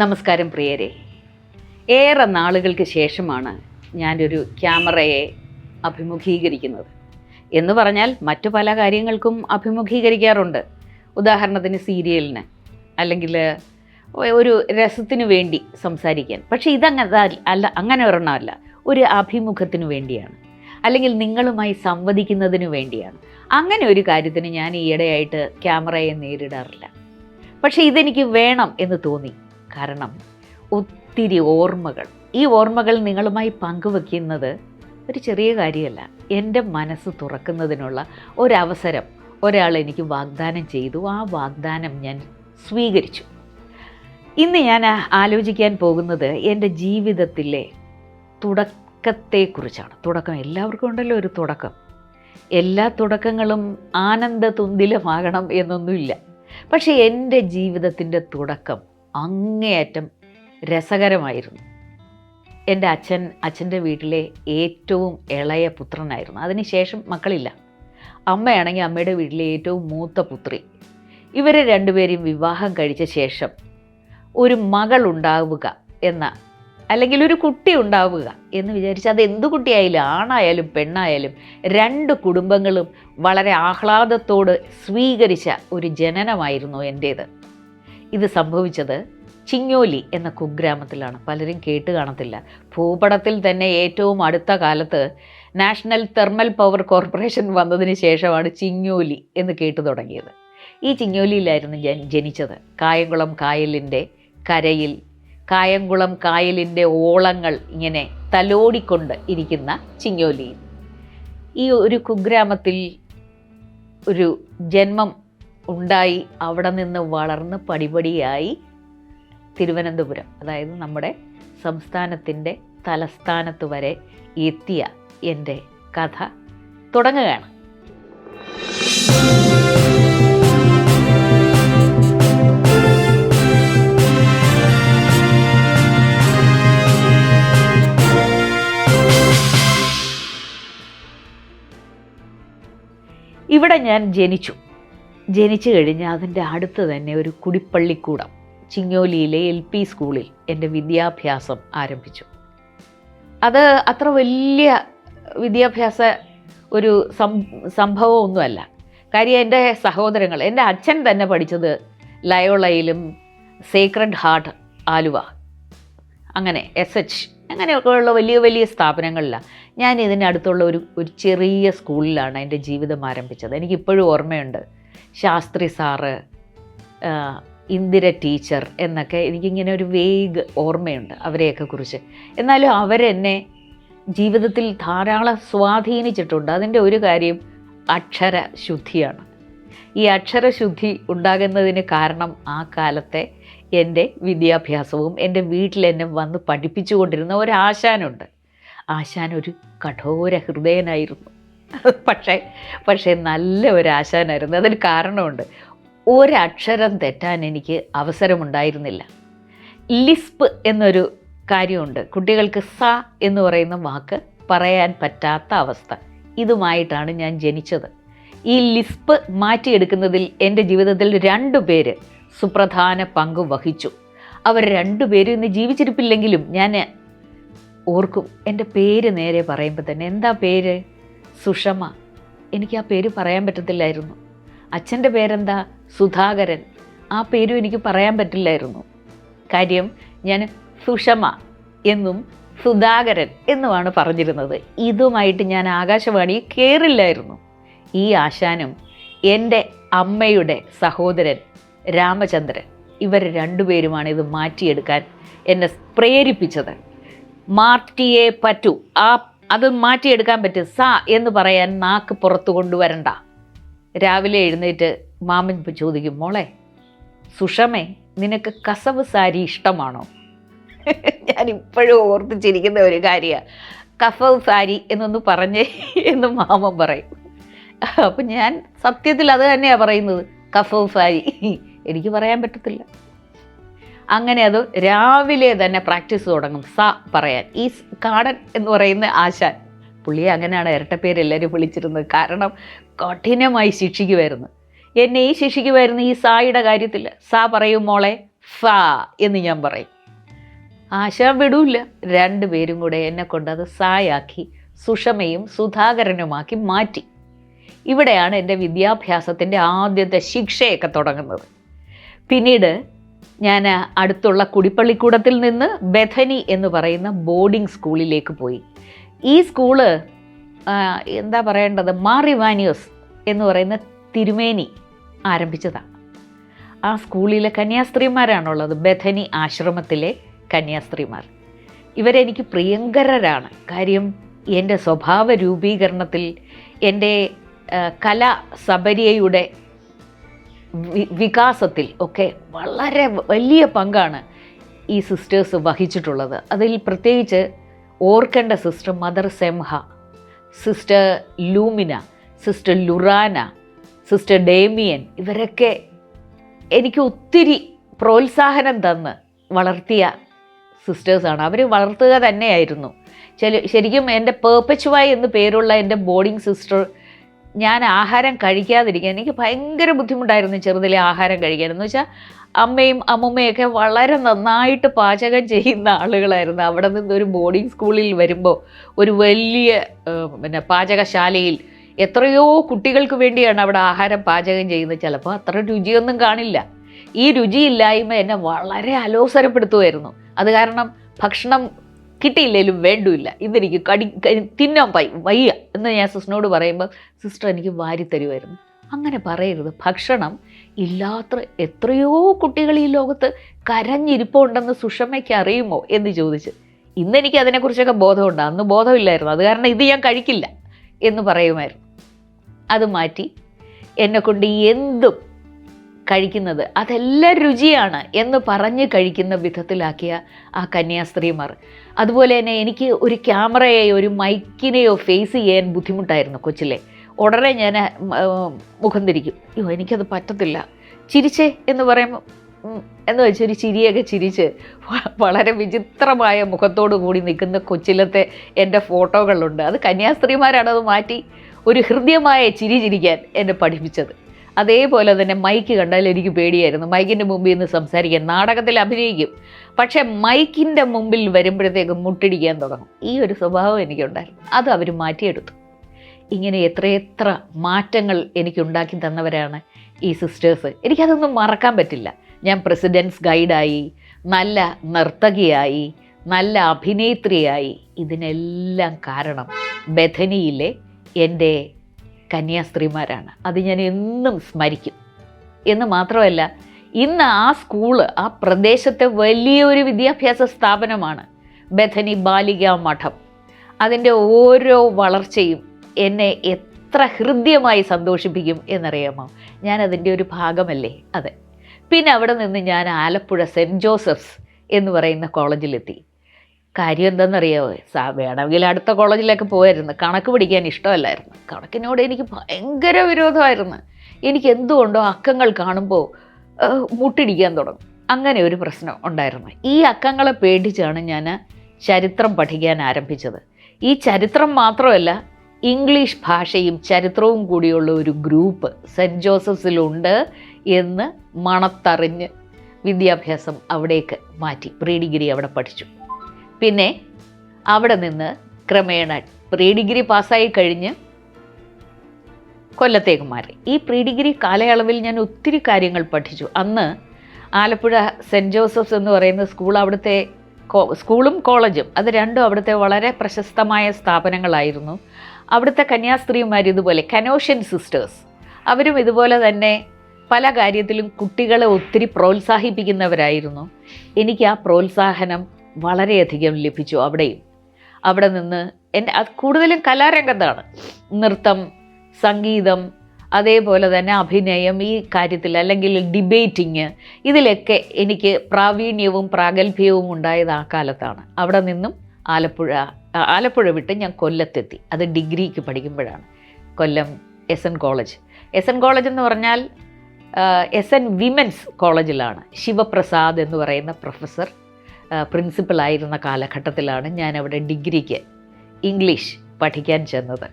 നമസ്കാരം പ്രിയരെ. ഏറെ നാളുകൾക്ക് ശേഷമാണ് ഞാനൊരു ക്യാമറയെ അഭിമുഖീകരിക്കുന്നത്. എന്ന് പറഞ്ഞാൽ മറ്റു പല കാര്യങ്ങൾക്കും അഭിമുഖീകരിക്കാറുണ്ട്. ഉദാഹരണത്തിന് സീരിയലിന് അല്ലെങ്കിൽ ഒരു രസത്തിനു വേണ്ടി സംസാരിക്കാൻ. പക്ഷേ ഇതങ്ങനെ അല്ല അങ്ങനെ ഒരെണ്ണമല്ല ഒരു അഭിമുഖത്തിനു വേണ്ടിയാണ്. അല്ലെങ്കിൽ നിങ്ങളുമായി സംവദിക്കുന്നതിനു വേണ്ടിയാണ്. അങ്ങനെ ഒരു കാര്യത്തിന് ഞാൻ ഈയിടെയായിട്ട് ക്യാമറയെ നേരിടാറില്ല. പക്ഷേ ഇതെനിക്ക് വേണം എന്ന് തോന്നി. കാരണം ഒത്തിരി ഓർമ്മകൾ. ഈ ഓർമ്മകൾ നിങ്ങളുമായി പങ്കുവെക്കുന്നത് ഒരു ചെറിയ കാര്യമല്ല. എന്റെ മനസ്സ് തുറക്കുന്നതിനുള്ള ഒരവസരം ഒരാൾ എനിക്ക് വാഗ്ദാനം ചെയ്തു. ആ വാഗ്ദാനം ഞാൻ സ്വീകരിച്ചു. ഇന്ന് ഞാൻ ആലോചിക്കാൻ പോകുന്നത് എന്റെ ജീവിതത്തിലെ തുടക്കത്തെക്കുറിച്ചാണ്. തുടക്കം എല്ലാവർക്കും ഉണ്ടല്ലോ ഒരു തുടക്കം. എല്ലാ തുടക്കങ്ങളും ആനന്ദ തുന്തിലമാകണം എന്നൊന്നുമില്ല. പക്ഷേ എന്റെ ജീവിതത്തിന്റെ തുടക്കം അങ്ങേയറ്റം രസകരമായിരുന്നു. എന്റെ അച്ഛൻ അച്ഛന്റെ വീട്ടിലെ ഏറ്റവും ഇളയ പുത്രനായിരുന്നു. അതിനുശേഷം മക്കളില്ല. അമ്മയാണെങ്കിൽ അമ്മയുടെ വീട്ടിലെ ഏറ്റവും മൂത്ത പുത്രി. ഇവരെ രണ്ടുപേരെയും വിവാഹം കഴിച്ച ശേഷം ഒരു മകൾ ഉണ്ടാവുക എന്ന അല്ലെങ്കിൽ ഒരു കുട്ടി ഉണ്ടാവുക എന്ന് വിചാരിച്ച് അത് എന്ത് കുട്ടിയായാലും ആണായാലും പെണ്ണായാലും രണ്ട് കുടുംബങ്ങളും വളരെ ആഹ്ലാദത്തോട് സ്വീകരിച്ച ഒരു ജനനമായിരുന്നു എന്റേത്. ഇത് സംഭവിച്ചത് ചിങ്ങോലി എന്ന കുഗ്രാമത്തിലാണ്. പലരും കേട്ട് കാണത്തില്ല. ഭൂപടത്തിൽ തന്നെ ഏറ്റവും അടുത്ത കാലത്ത് നാഷണൽ തെർമൽ പവർ കോർപ്പറേഷൻ വന്നതിന് ശേഷമാണ് ചിങ്ങോലി എന്ന് കേട്ടു തുടങ്ങിയത്. ഈ ചിങ്ങോലിയിലായിരുന്നു ഞാൻ ജനിച്ചത്. കായംകുളം കായലിന്റെ കരയിൽ കായംകുളം കായലിന്റെ ഓളങ്ങൾ ഇങ്ങനെ തലോടിക്കൊണ്ട് ഇരിക്കുന്ന ചിങ്ങോലിയിൽ ഈ ഒരു കുഗ്രാമത്തിൽ ഒരു ജന്മം ഉണ്ടായി അവിടെ നിന്ന് വളർന്ന് പടിപടിയായി തിരുവനന്തപുരം അതായത് നമ്മുടെ സംസ്ഥാനത്തിന്റെ തലസ്ഥാനത്ത് വരെ എത്തിയ എന്റെ കഥ തുടങ്ങുകയാണ്. ഇവിടെ ഞാൻ ജനിച്ചു. ജനിച്ചു കഴിഞ്ഞ് അതിന്റെ അടുത്ത് തന്നെ ഒരു കുടിപ്പള്ളിക്കൂടം ചിങ്ങോലിയിലെ എൽ പി സ്കൂളിൽ എന്റെ വിദ്യാഭ്യാസം ആരംഭിച്ചു. അത് അത്ര വലിയ വിദ്യാഭ്യാസ ഒരു സം സംഭവമൊന്നുമല്ല. കാര്യം എന്റെ സഹോദരങ്ങൾ എന്റെ അച്ഛൻ തന്നെ പഠിച്ചത് ലയോളയിലും സേക്രഡ് ഹാർട്ട് ആലുവ അങ്ങനെ എസ് എച്ച് അങ്ങനെയൊക്കെയുള്ള വലിയ വലിയ സ്ഥാപനങ്ങളിലാണ് ഞാൻ ഇതിനടുത്തുള്ള ഒരു ഒരു ചെറിയ സ്കൂളിലാണ് എന്റെ ജീവിതം ആരംഭിച്ചത്. എനിക്കിപ്പോഴും ഓർമ്മയുണ്ട്. ശാസ്ത്രി സാറ് ഇന്ദിര ടീച്ചർ എന്നൊക്കെ എനിക്കിങ്ങനെ ഒരു വേഗ് ഓർമ്മയുണ്ട് അവരെയൊക്കെ കുറിച്ച്. എന്നാലും അവരെന്നെ ജീവിതത്തിൽ ധാരാളം സ്വാധീനിച്ചിട്ടുണ്ട്. അതിന്റെ ഒരു കാര്യം അക്ഷരശുദ്ധിയാണ് ഈ അക്ഷരശുദ്ധി ഉണ്ടാകുന്നതിന് കാരണം ആ കാലത്തെ എന്റെ വിദ്യാഭ്യാസവും എന്റെ വീട്ടിൽ എന്നെ വന്ന് പഠിപ്പിച്ചുകൊണ്ടിരുന്ന ഒരു ആശാനുണ്ട് ആശാൻ ഒരു കഠോര ഹൃദയനായിരുന്നു. പക്ഷേ പക്ഷേ നല്ല ഒരു ആശാനായിരുന്നു. അതിന് കാരണമുണ്ട്. ഒരക്ഷരം തെറ്റാൻ എനിക്ക് അവസരമുണ്ടായിരുന്നില്ല. ലിസ്പ് എന്നൊരു കാര്യമുണ്ട്. കുട്ടികൾക്ക് സ എന്ന് പറയുന്ന വാക്ക് പറയാൻ പറ്റാത്ത അവസ്ഥ. ഇതുമായിട്ടാണ് ഞാൻ ജനിച്ചത്. ഈ ലിസ്പ് മാറ്റിയെടുക്കുന്നതിൽ എന്റെ ജീവിതത്തിൽ രണ്ടു പേര് സുപ്രധാന പങ്ക് വഹിച്ചു. അവർ രണ്ടുപേരും ഇന്ന് ജീവിച്ചിരിപ്പില്ലെങ്കിലും ഞാൻ ഓർക്കും. എന്റെ പേര് നേരെ പറയുമ്പോൾ തന്നെ എന്താ പേര്? സുഷമ. എനിക്ക് ആ പേര് പറയാൻ പറ്റത്തില്ലായിരുന്നു. അച്ഛന്റെ പേരെന്താ? സുധാകരൻ. ആ പേരും എനിക്ക് പറയാൻ പറ്റില്ലായിരുന്നു. കാര്യം ഞാൻ സുഷമ എന്നും സുധാകരൻ എന്നുമാണ് പറഞ്ഞിരുന്നത്. ഇതുമായിട്ട് ഞാൻ ആകാശവാണി കയറില്ലായിരുന്നു ഈ ആശാനും എന്റെ അമ്മയുടെ സഹോദരൻ രാമചന്ദ്രൻ ഇവർ രണ്ടുപേരുമാണ് ഇത് മാറ്റിയെടുക്കാൻ എന്നെ പ്രേരിപ്പിച്ചത്. മാർട്ടിയെ പറ്റൂ. ആ അത് മാറ്റിയെടുക്കാൻ പറ്റും. സ എന്ന് പറയാൻ നാക്ക് പുറത്തു കൊണ്ടുവരണ്ട. രാവിലെ എഴുന്നേറ്റ് മാമൻ ചോദിക്കും മോളെ സുഷമേ നിനക്ക് കസവ് സാരി ഇഷ്ടമാണോ? ഞാൻ ഇപ്പോഴും ഓർത്തിച്ചിരിക്കുന്ന ഒരു കാര്യമാണ് കസവ് സാരി എന്നൊന്ന് പറഞ്ഞേ എന്ന് മാമൻ പറയും. അപ്പം ഞാൻ സത്യത്തിൽ അത് തന്നെയാണ് പറയുന്നത്. കസവ് സാരി. എനിക്ക് പറയാൻ പറ്റത്തില്ല. അങ്ങനെ അത് രാവിലെ തന്നെ പ്രാക്ടീസ് തുടങ്ങും. സ പറയാൻ. ഈ കാടൻ എന്ന് പറയുന്ന ആശാൻ പുള്ളിയെ അങ്ങനെയാണ് ഇരട്ടപ്പേര് എല്ലാവരും വിളിച്ചിരുന്നത്. കാരണം കഠിനമായി ശിക്ഷിക്കുമായിരുന്നു എന്നെ ഈ ശിക്ഷിക്കുമായിരുന്നു ഈ സായുടെ കാര്യത്തിൽ. സ പറയും മോളെ ഫ എന്ന് ഞാൻ പറയും. ആശ രണ്ടു പേരും കൂടെ എന്നെ കൊണ്ടത് സായാക്കി സുഷമയും സുധാകരനുമാക്കി മാറ്റി. ഇവിടെയാണ് എന്റെ വിദ്യാഭ്യാസത്തിന്റെ ആദ്യത്തെ ശിക്ഷയൊക്കെ തുടങ്ങുന്നത്. പിന്നീട് ഞാൻ അടുത്തുള്ള കുടിപ്പള്ളിക്കൂടത്തിൽ നിന്ന് ബഥനി എന്ന് പറയുന്ന ബോർഡിംഗ് സ്കൂളിലേക്ക് പോയി. ഈ സ്കൂൾ എന്താ പറയേണ്ടത്? മാറിവാനിയോസ് എന്ന് പറയുന്ന തിരുമേനി ആരംഭിച്ചതാണ് ആ സ്കൂളിലെ കന്യാസ്ത്രീമാരാണുള്ളത്. ബഥനി ആശ്രമത്തിലെ കന്യാസ്ത്രീമാർ. ഇവരെനിക്ക് പ്രിയങ്കരരാണ്. കാര്യം എന്റെ സ്വഭാവ രൂപീകരണത്തിൽ എന്റെ കല സബരിയയുടെ വികാസത്തിൽ ഒക്കെ വളരെ വലിയ പങ്കാണ് ഈ സിസ്റ്റേഴ്സ് വഹിച്ചിട്ടുള്ളത്. അതിൽ പ്രത്യേകിച്ച് ഓർക്കേണ്ട sister mother Semha sister Lumina sister Lurana sister Damian ഇവരൊക്കെ എനിക്ക് ഒത്തിരി പ്രോത്സാഹനം തന്ന് വളർത്തിയ സിസ്റ്റേഴ്സാണ് അവർ വളർത്തുക തന്നെയായിരുന്നു. ശരിക്കും എന്റെ പേർപ്പച്ചുവായി എന്ന് പേരുള്ള എന്റെ ബോർഡിംഗ് സിസ്റ്റർ ഞാൻ ആഹാരം കഴിക്കാതിരിക്കാൻ എനിക്ക് ഭയങ്കര ബുദ്ധിമുട്ടായിരുന്നു ചെറുതിലെ ആഹാരം കഴിക്കാൻ. എന്ന് വെച്ചാൽ അമ്മയും അമ്മുമ്മയൊക്കെ വളരെ നന്നായിട്ട് പാചകം ചെയ്യുന്ന ആളുകളായിരുന്നു. അവിടെ നിന്ന് ഒരു ബോർഡിംഗ് സ്കൂളിൽ വരുമ്പോൾ ഒരു വലിയ പിന്നെ പാചകശാലയിൽ എത്രയോ കുട്ടികൾക്ക് വേണ്ടിയാണ് അവിടെ ആഹാരം പാചകം ചെയ്യുന്നത്. ചിലപ്പോൾ അത്ര രുചിയൊന്നും കാണില്ല. ഈ രുചിയില്ലായ്മ എന്നെ വളരെ അലോസരപ്പെടുത്തുമായിരുന്നു. അത് കാരണം ഭക്ഷണം കിട്ടിയില്ലെങ്കിലും വേണ്ടില്ല ഇതെനിക്ക് കടി തിന്നാൻ പൈ വയ്യ എന്ന് ഞാൻ സിസ്റ്ററിനോട് പറയുമ്പോൾ സിസ്റ്റർ എനിക്ക് വാരി തരുമായിരുന്നു അങ്ങനെ പറയരുത്. ഭക്ഷണം ഇല്ലാത്ത എത്രയോ കുട്ടികൾ ഈ ലോകത്ത് കരഞ്ഞിരിപ്പുണ്ടെന്ന് സുഷമയ്ക്ക് അറിയുമോ എന്ന് ചോദിച്ച്. ഇന്ന് എനിക്ക് അതിനെക്കുറിച്ചൊക്കെ ബോധമുണ്ട്. അന്ന് ബോധമില്ലായിരുന്നു. അത് കാരണം ഇത് ഞാൻ കഴിക്കില്ല എന്ന് പറയുമായിരുന്നു. അത് മാറ്റി എന്നെക്കൊണ്ട് എന്തും കഴിക്കുന്നത്. അതെല്ലാം രുചിയാണ് എന്ന് പറഞ്ഞ് കഴിക്കുന്ന വിധത്തിലാക്കിയ ആ കന്യാസ്ത്രീമാർ. അതുപോലെ തന്നെ എനിക്ക് ഒരു ക്യാമറയെയോ ഒരു മൈക്കിനെയോ ഫേസ് ചെയ്യാൻ ബുദ്ധിമുട്ടായിരുന്നു കൊച്ചിലെ. ഉടനെ ഞാൻ മുഖം തിരിക്കും. അയ്യോ എനിക്കത് പറ്റത്തില്ല. ചിരിച്ചേ എന്ന് പറയുമ്പോൾ എന്ന് വെച്ചൊരു ചിരിയൊക്കെ ചിരിച്ച് വളരെ വിചിത്രമായ മുഖത്തോടു കൂടി നിൽക്കുന്ന കൊച്ചിലത്തെ എന്റെ ഫോട്ടോകളുണ്ട്. അത് കന്യാസ്ത്രീമാരാണത് മാറ്റി ഒരു ഹൃദ്യമായ ചിരി ചിരിക്കാൻ എന്നെ പഠിപ്പിച്ചത്. അതേപോലെ തന്നെ മൈക്ക് കണ്ടാൽ എനിക്ക് പേടിയായിരുന്നു. മൈക്കിന്റെ മുമ്പിൽ നിന്ന് സംസാരിക്കാൻ നാടകത്തിൽ അഭിനയിക്കും. പക്ഷേ മൈക്കിന്റെ മുമ്പിൽ വരുമ്പോഴത്തേക്കും മുട്ടിടിക്കാൻ തുടങ്ങും. ഈ ഒരു സ്വഭാവം എനിക്കുണ്ടായിരുന്നു. അത് അവർ മാറ്റിയെടുത്തു. ഇങ്ങനെ എത്രയെത്ര മാറ്റങ്ങൾ എനിക്കുണ്ടാക്കി തന്നവരാണ് ഈ സിസ്റ്റേഴ്സ്. എനിക്കതൊന്നും മറക്കാൻ പറ്റില്ല. ഞാൻ പ്രസിഡൻസ് ഗൈഡായി നല്ല നർത്തകിയായി നല്ല അഭിനേത്രിയായി. ഇതിനെല്ലാം കാരണം ബഥനിയിലെ എന്റെ കന്യാസ്ത്രീമാരാണ്. അത് ഞാൻ എന്നും സ്മരിക്കും. എന്ന് മാത്രമല്ല ഇന്ന് ആ സ്കൂൾ ആ പ്രദേശത്തെ വലിയൊരു വിദ്യാഭ്യാസ സ്ഥാപനമാണ് ബഥനി ബാലിക മഠം. അതിന്റെ ഓരോ വളർച്ചയും എന്നെ എത്ര ഹൃദ്യമായി സന്തോഷിപ്പിക്കും എന്നറിയാമോ? ഞാൻ അതിന്റെ ഒരു ഭാഗമല്ലേ? അതെ. പിന്നെ അവിടെ നിന്ന് ഞാൻ ആലപ്പുഴ സെന്റ് ജോസഫ്സ് എന്ന് പറയുന്ന കോളേജിലെത്തി. കാര്യം എന്താണെന്നറിയാമോ സാ വേണമെങ്കിൽ അടുത്ത കോളേജിലേക്ക് പോയായിരുന്നു കണക്ക് പഠിക്കാൻ ഇഷ്ടമല്ലായിരുന്നു. കണക്കിനോട് എനിക്ക് ഭയങ്കര വിരോധമായിരുന്നു. എനിക്ക് എന്തുകൊണ്ടോ അക്കങ്ങൾ കാണുമ്പോൾ മുട്ടിടിക്കാൻ തുടങ്ങും. അങ്ങനെ ഒരു പ്രശ്നം ഉണ്ടായിരുന്നു. ഈ അക്കങ്ങളെ പേടിച്ചാണ് ഞാൻ ചരിത്രം പഠിക്കാൻ ആരംഭിച്ചത്. ഈ ചരിത്രം മാത്രമല്ല ഇംഗ്ലീഷ് ഭാഷയും ചരിത്രവും കൂടിയുള്ള ഒരു ഗ്രൂപ്പ് സെന്റ് ജോസഫ്സിലുണ്ട് എന്ന് മണത്തറിഞ്ഞ് വിദ്യാഭ്യാസം അവിടേക്ക് മാറ്റി. പ്രീ ഡിഗ്രി അവിടെ പഠിച്ചു. പിന്നെ അവിടെ നിന്ന് ക്രമേണ പ്രീ ഡിഗ്രി പാസ്സായി കഴിഞ്ഞ് കൊല്ലത്തേക്ക് മാറി. ഈ പ്രീ ഡിഗ്രി കാലയളവിൽ ഞാൻ ഒത്തിരി കാര്യങ്ങൾ പഠിച്ചു. അന്ന് ആലപ്പുഴ സെന്റ് ജോസഫ്സ് എന്ന് പറയുന്ന സ്കൂൾ അവിടുത്തെ സ്കൂളും കോളേജും അത് രണ്ടും അവിടുത്തെ വളരെ പ്രശസ്തമായ സ്ഥാപനങ്ങളായിരുന്നു. അവിടുത്തെ കന്യാസ്ത്രീമാർ ഇതുപോലെ കനോഷ്യൻ സിസ്റ്റേഴ്സ്. അവരും ഇതുപോലെ തന്നെ പല കാര്യത്തിലും കുട്ടികളെ ഒത്തിരി പ്രോത്സാഹിപ്പിക്കുന്നവരായിരുന്നു. എനിക്ക് ആ പ്രോത്സാഹനം വളരെയധികം ലഭിച്ചു അവിടെയും. അവിടെ നിന്ന് എന്റെ അത് കൂടുതലും കലാരംഗത്താണ്. നൃത്തം സംഗീതം അതേപോലെ തന്നെ അഭിനയം ഈ കാര്യത്തിൽ അല്ലെങ്കിൽ ഡിബേറ്റിങ് ഇതിലൊക്കെ എനിക്ക് പ്രാവീണ്യവും പ്രാഗൽഭ്യവും ഉണ്ടായത് ആ കാലത്താണ്. അവിടെ നിന്നും ആലപ്പുഴ ആലപ്പുഴ വിട്ട് ഞാൻ കൊല്ലത്തെത്തി. അത് ഡിഗ്രിക്ക് പഠിക്കുമ്പോഴാണ്. Kollam S N college. S N college എന്ന് പറഞ്ഞാൽ എസ് എൻ വിമൻസ് കോളേജിലാണ്. ശിവപ്രസാദ് എന്ന് പറയുന്ന പ്രൊഫസർ പ്രിൻസിപ്പലായിരുന്ന കാലഘട്ടത്തിലാണ് ഞാൻ അവിടെ ഡിഗ്രിക്ക് ഇംഗ്ലീഷ് പഠിക്കാൻ ചെന്നത്.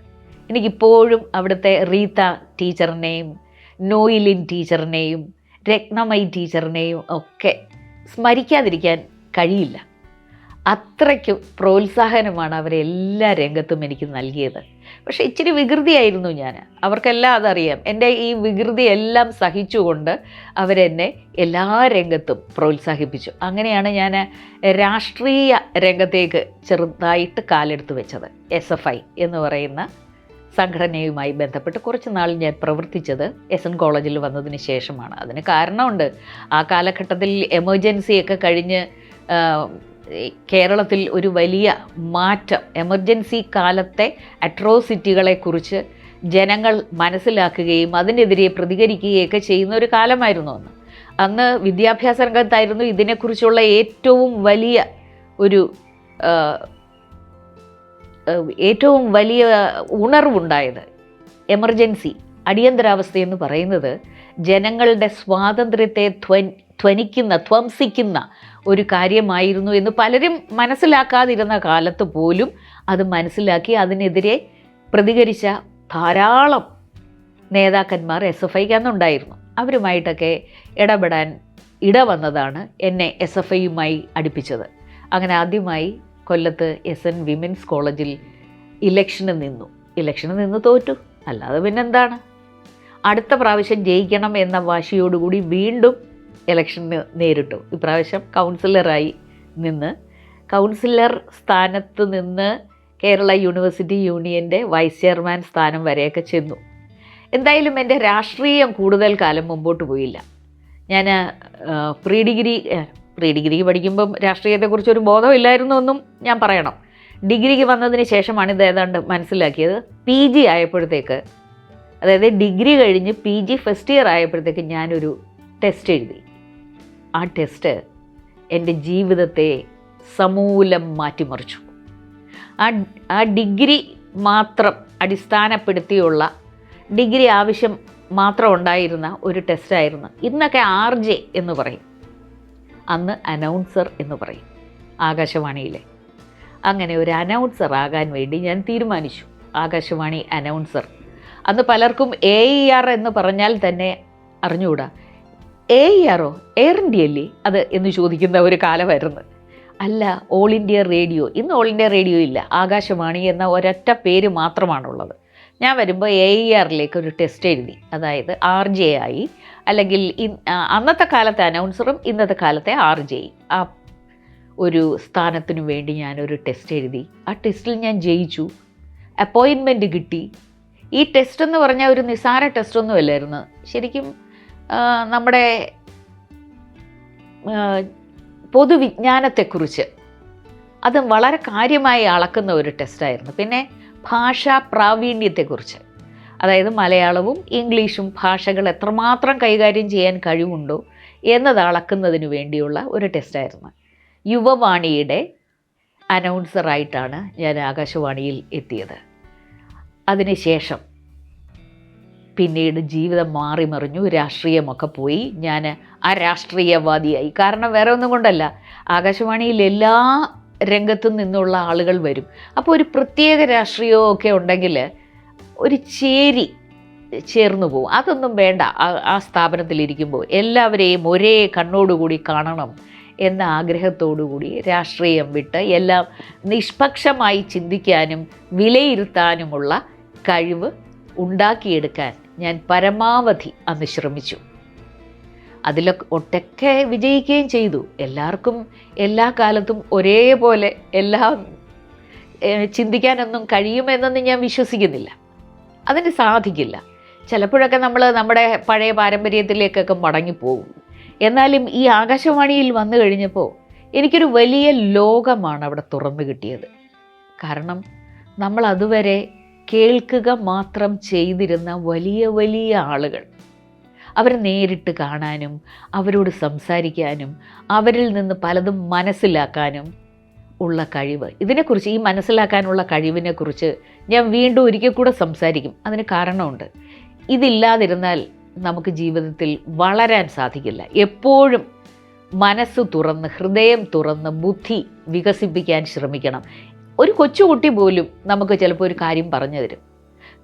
എനിക്കിപ്പോഴും അവിടുത്തെ റീത്ത ടീച്ചറിനെയും നോയിലിൻ ടീച്ചറിനെയും രത്നമൈ ടീച്ചറിനെയും ഒക്കെ സ്മരിക്കാതിരിക്കാൻ കഴിയില്ല. അത്രയ്ക്ക് പ്രോത്സാഹനമാണ് അവരെ എല്ലാ രംഗത്തും എനിക്ക് നൽകിയത്. പക്ഷേ ഇച്ചിരി വികൃതിയായിരുന്നു ഞാൻ. അവർക്കെല്ലാം അതറിയാം. എന്റെ ഈ വികൃതിയെല്ലാം സഹിച്ചുകൊണ്ട് അവരെന്നെ എല്ലാ രംഗത്തും പ്രോത്സാഹിപ്പിച്ചു. അങ്ങനെയാണ് ഞാൻ രാഷ്ട്രീയ രംഗത്തേക്ക് ചെറുതായിട്ട് കാലെടുത്ത് വെച്ചത്. എസ് എഫ് ഐ എന്ന് പറയുന്ന സംഘടനയുമായി ബന്ധപ്പെട്ട് കുറച്ച് നാൾ ഞാൻ പ്രവർത്തിച്ചത് എസ് എൻ കോളേജിൽ വന്നതിന് ശേഷമാണ്. അതിന് കാരണമുണ്ട്. ആ കാലഘട്ടത്തിൽ എമർജൻസിയൊക്കെ കഴിഞ്ഞ് കേരളത്തിൽ ഒരു വലിയ മാറ്റം എമർജൻസി കാലത്തെ അട്രോസിറ്റികളെക്കുറിച്ച് ജനങ്ങൾ മനസ്സിലാക്കുകയും അതിനെതിരെ പ്രതികരിക്കുകയൊക്കെ ചെയ്യുന്ന ഒരു കാലമായിരുന്നു അന്ന്. അന്ന് വിദ്യാഭ്യാസ രംഗത്തായിരുന്നു ഇതിനെക്കുറിച്ചുള്ള ഏറ്റവും വലിയ ഒരു ഏറ്റവും വലിയ ഉണർവുണ്ടായത് എമർജൻസി അടിയന്തരാവസ്ഥ എന്ന് പറയുന്നത് ജനങ്ങളുടെ സ്വാതന്ത്ര്യത്തെ ധ്വനിക്കുന്ന ധ്വംസിക്കുന്ന ഒരു കാര്യമായിരുന്നു എന്ന് പലരും മനസ്സിലാക്കാതിരുന്ന കാലത്ത് പോലും അത് മനസ്സിലാക്കി അതിനെതിരെ പ്രതികരിച്ച ധാരാളം നേതാക്കന്മാർ എസ് എഫ് ഐക്ക് അന്നുണ്ടായിരുന്നു അവരുമായിട്ടൊക്കെ ഇടപെടാൻ ഇടവന്നതാണ് എന്നെ എസ് എഫ് ഐയുമായി അടുപ്പിച്ചത്. അങ്ങനെ ആദ്യമായി കൊല്ലത്ത് എസ് എൻ വിമൻസ് കോളേജിൽ ഇലക്ഷന് നിന്നു. ഇലക്ഷന് നിന്ന് തോറ്റു. അല്ലാതെ പിന്നെന്താണ്? അടുത്ത പ്രാവശ്യം ജയിക്കണം എന്ന വാശിയോടുകൂടി വീണ്ടും ഇലക്ഷന് നേരിട്ടു. ഇപ്രാവശ്യം കൗൺസിലറായി നിന്ന് കൗൺസിലർ സ്ഥാനത്ത് നിന്ന് കേരള യൂണിവേഴ്സിറ്റി യൂണിയന്റെ വൈസ് ചെയർമാൻ സ്ഥാനം വരെയൊക്കെ ചെന്നു. എന്തായാലും എന്റെ രാഷ്ട്രീയം കൂടുതൽ കാലം മുമ്പോട്ട് പോയില്ല. ഞാൻ പ്രീ ഡിഗ്രി പ്രീ ഡിഗ്രിക്ക് പഠിക്കുമ്പം രാഷ്ട്രീയത്തെക്കുറിച്ചൊരു ബോധമില്ലായിരുന്നു എന്നും ഞാൻ പറയണം. ഡിഗ്രിക്ക് വന്നതിന് ശേഷമാണ് ഇത് ഏതാണ്ട് മനസ്സിലാക്കിയത്. പി ജി ആയപ്പോഴത്തേക്ക് അതായത് ഡിഗ്രി കഴിഞ്ഞ് പി ജി ഫസ്റ്റ് ഇയർ ആയപ്പോഴത്തേക്ക് ഞാനൊരു ടെസ്റ്റ് എഴുതി. ആ ടെസ്റ്റ് എന്റെ ജീവിതത്തെ സമൂലം മാറ്റിമറിച്ചു. ആ ആ ഡിഗ്രി മാത്രം അടിസ്ഥാനപ്പെടുത്തിയുള്ള ഡിഗ്രി ആവശ്യം മാത്രം ഉണ്ടായിരുന്ന ഒരു ടെസ്റ്റായിരുന്നു ഇന്നൊക്കെ ആർ ജെ എന്ന് പറയും. അന്ന് അനൗൺസർ എന്ന് പറയും ആകാശവാണിയിലെ. അങ്ങനെ ഒരു അനൗൺസർ ആകാൻ വേണ്ടി ഞാൻ തീരുമാനിച്ചു. ആകാശവാണി അനൗൺസർ. അന്ന് പലർക്കും എ ഇ ആർ എന്ന് പറഞ്ഞാൽ തന്നെ അറിഞ്ഞുകൂടാ. എ ആറോ എയർ ഇന്ത്യ അല്ലേ അത് എന്ന് ചോദിക്കുന്ന ഒരു കാലമായിരുന്നു. അല്ല ഓൾ ഇന്ത്യ റേഡിയോ ഇന്ന് ഓൾ ഇന്ത്യ റേഡിയോ ഇല്ല. ആകാശവാണി എന്ന ഒരൊറ്റ പേര് മാത്രമാണുള്ളത്. ഞാൻ വരുമ്പോൾ എ ഇ ആറിലേക്ക് ഒരു ടെസ്റ്റ് എഴുതി. അതായത് ആർ ജെ ആയി. അല്ലെങ്കിൽ അന്നത്തെ കാലത്തെ അനൗൺസറും ഇന്നത്തെ കാലത്തെ ആർ ജെ ആ ഒരു സ്ഥാനത്തിനു വേണ്ടി ഞാനൊരു ടെസ്റ്റ് എഴുതി. ആ ടെസ്റ്റിൽ ഞാൻ ജയിച്ചു. അപ്പോയിൻമെന്റ് കിട്ടി. ഈ ടെസ്റ്റ് എന്ന് പറഞ്ഞാൽ ഒരു നിസ്സാര ടെസ്റ്റ് ഒന്നും അല്ലായിരുന്നു ശരിക്കും നമ്മുടെ പൊതുവിജ്ഞാനത്തെക്കുറിച്ച്. അത് വളരെ കാര്യമായി അളക്കുന്ന ഒരു ടെസ്റ്റായിരുന്നു. പിന്നെ ഭാഷാ പ്രാവീണ്യത്തെക്കുറിച്ച്. അതായത് മലയാളവും ഇംഗ്ലീഷും ഭാഷകൾ എത്രമാത്രം കൈകാര്യം ചെയ്യാൻ കഴിവുണ്ടോ എന്നത് അളക്കുന്നതിന് വേണ്ടിയുള്ള ഒരു ടെസ്റ്റായിരുന്നു. യുവവാണിയുടെ അനൗൺസറായിട്ടാണ് ഞാൻ ആകാശവാണിയിൽ എത്തിയത്. അതിനുശേഷം പിന്നീട് ജീവിതം മാറിമറിഞ്ഞു രാഷ്ട്രീയമൊക്കെ പോയി. ഞാൻ ആ രാഷ്ട്രീയവാദിയായി കാരണം വേറെ ഒന്നും കൊണ്ടല്ല. ആകാശവാണിയിൽ എല്ലാ രംഗത്തും നിന്നുള്ള ആളുകൾ വരും. അപ്പോൾ ഒരു പ്രത്യേക രാഷ്ട്രീയമൊക്കെ ഉണ്ടെങ്കിൽ ഒരു ചേരി ചേർന്നു പോകും അതൊന്നും വേണ്ട. ആ- ആ സ്ഥാപനത്തിലിരിക്കുമ്പോൾ എല്ലാവരെയും ഒരേ കണ്ണോടുകൂടി കാണണം എന്ന ആഗ്രഹത്തോടുകൂടി രാഷ്ട്രീയം വിട്ട് എല്ലാം നിഷ്പക്ഷമായി ചിന്തിക്കാനും വിലയിരുത്താനുമുള്ള കഴിവ് ഉണ്ടാക്കിയെടുക്കാൻ ഞാൻ പരമാവധി അന്ന് ശ്രമിച്ചു അതിലൊക്കെ ഒട്ടൊക്കെ വിജയിക്കുകയും ചെയ്തു. എല്ലാവർക്കും എല്ലാ കാലത്തും ഒരേപോലെ എല്ലാം ചിന്തിക്കാനൊന്നും കഴിയുമെന്നൊന്നും ഞാൻ വിശ്വസിക്കുന്നില്ല. അതിന് സാധിക്കില്ല. ചിലപ്പോഴൊക്കെ നമ്മൾ നമ്മുടെ പഴയ പാരമ്പര്യത്തിലേക്കൊക്കെ മടങ്ങിപ്പോകും. എന്നാലും ഈ ആകാശവാണിയിൽ വന്നു കഴിഞ്ഞപ്പോൾ എനിക്കൊരു വലിയ ലോകമാണ് അവിടെ തുറന്നു കിട്ടിയത്. കാരണം നമ്മൾ അതുവരെ കേൾക്കുക മാത്രം ചെയ്തിരുന്ന വലിയ വലിയ ആളുകൾ. അവരെ നേരിട്ട് കാണാനും അവരോട് സംസാരിക്കാനും അവരിൽ നിന്ന് പലതും മനസ്സിലാക്കാനും ഉള്ള കഴിവ്. ഇതിനെക്കുറിച്ച് ഈ മനസ്സിലാക്കാനുള്ള കഴിവിനെക്കുറിച്ച് ഞാൻ വീണ്ടും ഒരിക്കൽ കൂടെ സംസാരിക്കും. അതിന് കാരണമുണ്ട്. ഇതില്ലാതിരുന്നാൽ നമുക്ക് ജീവിതത്തിൽ വളരാൻ സാധിക്കില്ല. എപ്പോഴും മനസ്സ് തുറന്ന് ഹൃദയം തുറന്ന് ബുദ്ധി വികസിപ്പിക്കാൻ ശ്രമിക്കണം. ഒരു കൊച്ചുകുട്ടി പോലും നമുക്ക് ചിലപ്പോൾ ഒരു കാര്യം പറഞ്ഞു തരും.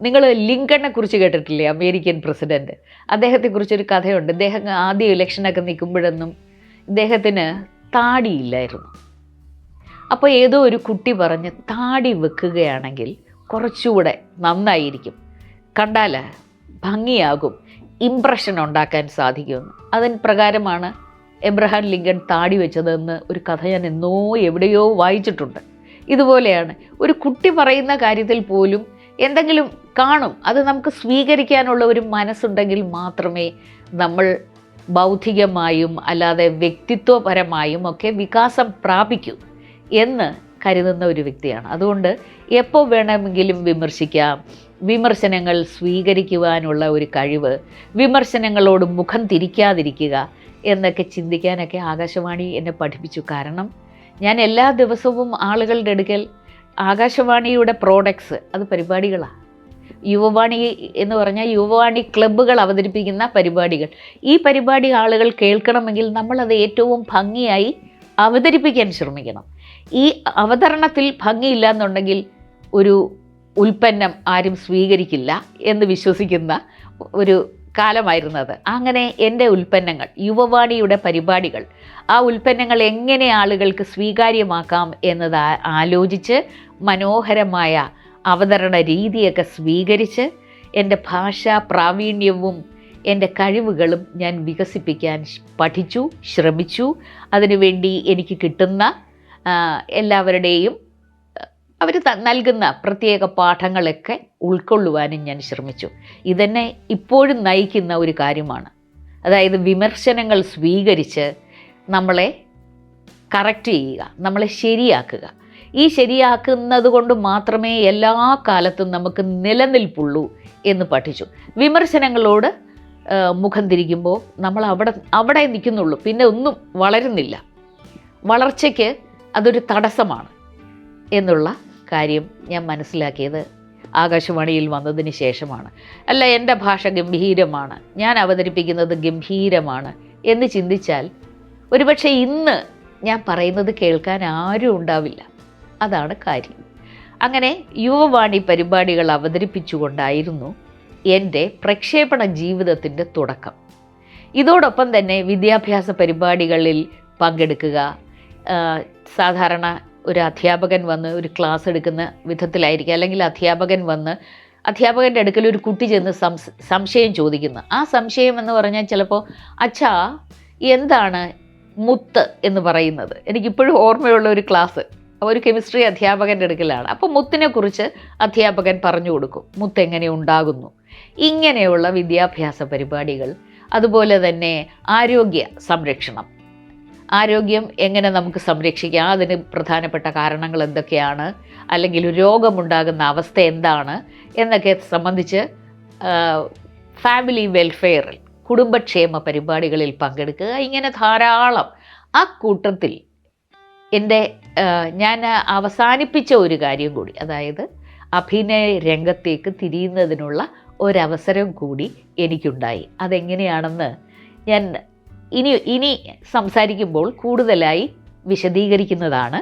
നിങ്ങൾ ലിങ്കണിനെ കുറിച്ച് കേട്ടിട്ടില്ലേ? അമേരിക്കൻ പ്രസിഡന്റ് അദ്ദേഹത്തെക്കുറിച്ചൊരു കഥയുണ്ട്. അദ്ദേഹം ആദ്യ ഇലക്ഷനൊക്കെ നിൽക്കുമ്പോഴൊന്നും ഇദ്ദേഹത്തിന് താടിയില്ലായിരുന്നു. അപ്പോൾ ഏതോ ഒരു കുട്ടി പറഞ്ഞ് താടി വെക്കുകയാണെങ്കിൽ കുറച്ചുകൂടെ നന്നായിരിക്കും. കണ്ടാൽ ഭംഗിയാകും. ഇംപ്രഷൻ ഉണ്ടാക്കാൻ സാധിക്കുമെന്ന്. അതിന് പ്രകാരമാണ് എബ്രഹാം ലിങ്കൺ താടി വെച്ചതെന്ന് ഒരു കഥ ഞാൻ എന്നോ എവിടെയോ വായിച്ചിട്ടുണ്ട്. ഇതുപോലെയാണ്. ഒരു കുട്ടി പറയുന്ന കാര്യത്തിൽ പോലും എന്തെങ്കിലും കാണും അത് നമുക്ക് സ്വീകരിക്കാനുള്ള ഒരു മനസ്സുണ്ടെങ്കിൽ മാത്രമേ നമ്മൾ ബൗദ്ധികമായും അല്ലാതെ വ്യക്തിത്വപരമായും ഒക്കെ വികാസം പ്രാപിക്കൂ എന്ന് കരുതുന്ന ഒരു വ്യക്തിയാണ്. അതുകൊണ്ട് എപ്പോൾ വേണമെങ്കിലും വിമർശിക്കാം. വിമർശനങ്ങൾ സ്വീകരിക്കുവാനുള്ള ഒരു കഴിവ് വിമർശനങ്ങളോട് മുഖം തിരിക്കാതിരിക്കുക എന്നൊക്കെ ചിന്തിക്കാനൊക്കെ ആകാശവാണി എന്നെ പഠിപ്പിച്ചു. കാരണം ഞാൻ എല്ലാ ദിവസവും ആളുകളുടെ അടുക്കൽ ആകാശവാണിയുടെ പ്രോഡക്ട്സ് അത് പരിപാടികളാണ്. യുവവാണി എന്ന് പറഞ്ഞാൽ യുവവാണി ക്ലബ്ബുകൾ അവതരിപ്പിക്കുന്ന പരിപാടികൾ. ഈ പരിപാടി ആളുകൾ കേൾക്കണമെങ്കിൽ നമ്മളത് ഏറ്റവും ഭംഗിയായി അവതരിപ്പിക്കാൻ ശ്രമിക്കണം. ഈ അവതരണത്തിൽ ഭംഗിയില്ല എന്നുണ്ടെങ്കിൽ ഒരു ഉൽപ്പന്നം ആരും സ്വീകരിക്കില്ല എന്ന് വിശ്വസിക്കുന്ന ഒരു കാലമായിരുന്നത്. അങ്ങനെ എന്റെ ഉൽപ്പന്നങ്ങൾ യുവവാണിയുടെ പരിപാടികൾ ആ ഉൽപ്പന്നങ്ങൾ എങ്ങനെ ആളുകൾക്ക് സ്വീകാര്യമാക്കാം എന്നത് ആലോചിച്ച് മനോഹരമായ അവതരണ രീതിയൊക്കെ സ്വീകരിച്ച് എന്റെ ഭാഷാ പ്രാവീണ്യവും എന്റെ കഴിവുകളും ഞാൻ വികസിപ്പിക്കാൻ പഠിച്ചു ശ്രമിച്ചു. അതിനുവേണ്ടി എനിക്ക് കിട്ടുന്ന എല്ലാവരുടെയും അവർ നൽകുന്ന പ്രത്യേക പാഠങ്ങളൊക്കെ ഉൾക്കൊള്ളുവാനും ഞാൻ ശ്രമിച്ചു. ഇതെന്നെ ഇപ്പോഴും നയിക്കുന്ന ഒരു കാര്യമാണ്. അതായത് വിമർശനങ്ങൾ സ്വീകരിച്ച് നമ്മളെ കറക്റ്റ് ചെയ്യുക നമ്മളെ ശരിയാക്കുക. ഈ ശരിയാക്കുന്നത് കൊണ്ട് മാത്രമേ എല്ലാ കാലത്തും നമുക്ക് നിലനിൽപ്പുള്ളൂ എന്ന് പഠിച്ചു. വിമർശനങ്ങളോട് മുഖം തിരിക്കുമ്പോൾ നമ്മൾ അവിടെ അവിടെ നിൽക്കുന്നുള്ളൂ. പിന്നെ ഒന്നും വളരുന്നില്ല. വളർച്ചയ്ക്ക് അതൊരു തടസ്സമാണ് എന്നുള്ള കാര്യം ഞാൻ മനസ്സിലാക്കിയത് ആകാശവാണിയിൽ വന്നതിന് ശേഷമാണ്. അല്ല എന്റെ ഭാഷ ഗംഭീരമാണ്. ഞാൻ അവതരിപ്പിക്കുന്നത് ഗംഭീരമാണ്. എന്ന് ചിന്തിച്ചാൽ ഒരുപക്ഷെ ഇന്ന് ഞാൻ പറയുന്നത് കേൾക്കാൻ ആരും ഉണ്ടാവില്ല. അതാണ് കാര്യം. അങ്ങനെ യുവവാണി പരിപാടികൾ അവതരിപ്പിച്ചുകൊണ്ടായിരുന്നു എന്റെ പ്രക്ഷേപണ ജീവിതത്തിന്റെ തുടക്കം. ഇതോടൊപ്പം തന്നെ വിദ്യാഭ്യാസ പരിപാടികളിൽ പങ്കെടുക്കുക സാധാരണ ഒരു അധ്യാപകൻ വന്ന് ഒരു ക്ലാസ് എടുക്കുന്ന വിധത്തിലായിരിക്കും. അല്ലെങ്കിൽ അധ്യാപകൻ വന്ന് അധ്യാപകന്റെ അടുക്കൽ ഒരു കുട്ടി ചെന്ന് സംശയം ചോദിക്കുന്നു. ആ സംശയം എന്ന് പറഞ്ഞാൽ ചിലപ്പോൾ അച്ഛാ എന്താണ് മുത്ത് എന്ന് പറയുന്നത്? എനിക്കിപ്പോഴും ഓർമ്മയുള്ള ഒരു ക്ലാസ്. ഒരു കെമിസ്ട്രി അധ്യാപകന്റെ അടുക്കലാണ്. അപ്പോൾ മുത്തിനെക്കുറിച്ച് അധ്യാപകൻ പറഞ്ഞു കൊടുക്കും. മുത്ത് എങ്ങനെ ഉണ്ടാകുന്നു? ഇങ്ങനെയുള്ള വിദ്യാഭ്യാസ പരിപാടികൾ. അതുപോലെ തന്നെ ആരോഗ്യ സംരക്ഷണം. ആരോഗ്യം എങ്ങനെ നമുക്ക് സംരക്ഷിക്കാം? അതിന് പ്രധാനപ്പെട്ട കാരണങ്ങൾ എന്തൊക്കെയാണ്? അല്ലെങ്കിൽ രോഗമുണ്ടാകുന്ന അവസ്ഥ എന്താണ്? എന്നൊക്കെ സംബന്ധിച്ച് ഫാമിലി വെൽഫെയറിൽ കുടുംബക്ഷേമ പരിപാടികളിൽ പങ്കെടുക്കുക. ഇങ്ങനെ ധാരാളം. ആ കൂട്ടത്തിൽ എന്റെ ഞാൻ അവസാനിപ്പിച്ച ഒരു കാര്യം കൂടി അതായത് അഭിനയ രംഗത്തേക്ക് തിരിയുന്നതിനുള്ള ഒരവസരം കൂടി എനിക്കുണ്ടായി. അതെങ്ങനെയാണെന്ന് ഞാൻ ഇനി ഇനി സംസാരിക്കുമ്പോൾ കൂടുതലായി വിശദീകരിക്കുന്നതാണ്